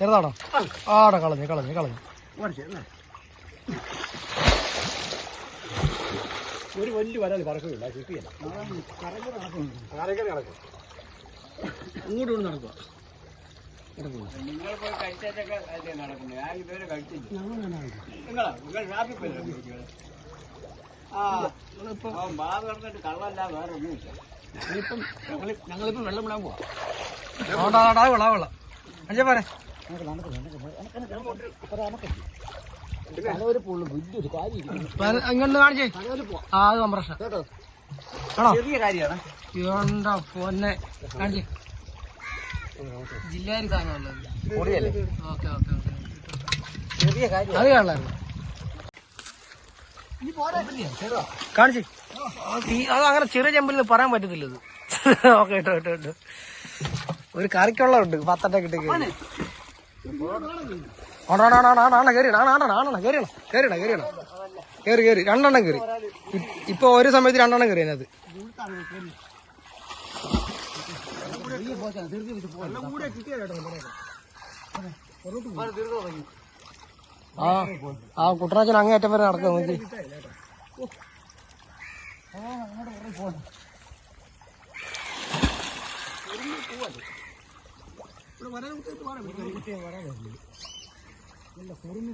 ചെറുതാണോ? ആടെ കളഞ്ഞു കളഞ്ഞു കളഞ്ഞു. ഒരു വലിയ വരാതി പറക്കില്ല കിട്ടിയില്ല അങ്ങോട്ട് കൊണ്ട് നടക്കുക നിങ്ങൾ പോയി. കഴിച്ചൊക്കെ നടക്കുന്നു ഞാൻ ഇതുവരെ കഴിച്ചില്ല. നിങ്ങളാ? നിങ്ങൾ ഷാപ്പിൽ പോയി? ആ. കള്ളല്ല വേറെ ഒന്നുമില്ല ഞങ്ങളിപ്പം വെള്ളം വിടാൻ പോവാ. വെള്ള വെള്ള അഞ്ചേ പല- ഇങ്ങോട്ട് കാണിച്ചേ. ആ അത് കമ്പ്രഷൻ കേട്ടോ ആണോ? ചെറിയ കാര്യമാണ്. പൊന്നെ. കാണിച്ചേ. ജില്ലയിൽ സാധനമല്ലേ പൊടിയല്ലേ? Okay okay okay. ചെറിയ കാര്യം അത് കാണലായിരുന്നു കാണിച്ചേ. അത് അങ്ങനെ ചെറിയ ചെമ്പിൽ പറയാൻ പറ്റത്തില്ല ഇത്. ഓക്കെ കേട്ടോ കേട്ടോ ഇട്ടോ. ഒരു കറിക്കുള്ള ഉണ്ട് പത്തട്ട കിട്ടി കേറി. ആണാണാണാണാണ് കയറിയണം കയറിയണ കയറിയണ കയറി കയറി രണ്ടെണ്ണം കയറി ഇപ്പൊ ഒരു സമയത്ത് രണ്ടെണ്ണം കയറി അതിനകത്ത്. ആ ആ കുട്ടനാച്ചൻ അങ്ങേറ്റം വരെ നടക്കുക നോക്കി.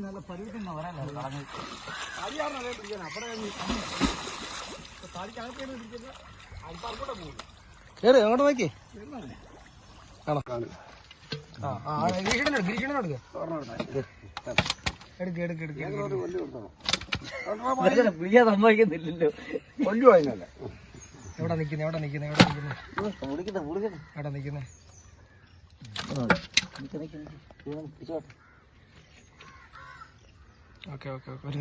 നല്ല പരുവത്തിന് വരാനല്ല പറഞ്ഞത് കേറ് അങ്ങോട്ട് നോക്കി. ആണോ ആ ആ ഗിരീഷണൻ എടുക്ക് ഗിരീഷണൻ എങ്ങോട്ട് എടുക്ക് എടുക്ക് എടുക്ക് എടുക്ക് പിടിക്കാൻ സമ്മതിക്കുന്നില്ലല്ലോ. കൊല്ലുവായിരുന്നല്ല എവിടെ നിൽക്കുന്നത് എവിടെ നിൽക്കുന്നത് എവിടെ നിൽക്കുന്നത് എവിടെ നിക്കുന്നെ ഓക്കെ ഓക്കെ ഓക്കെ.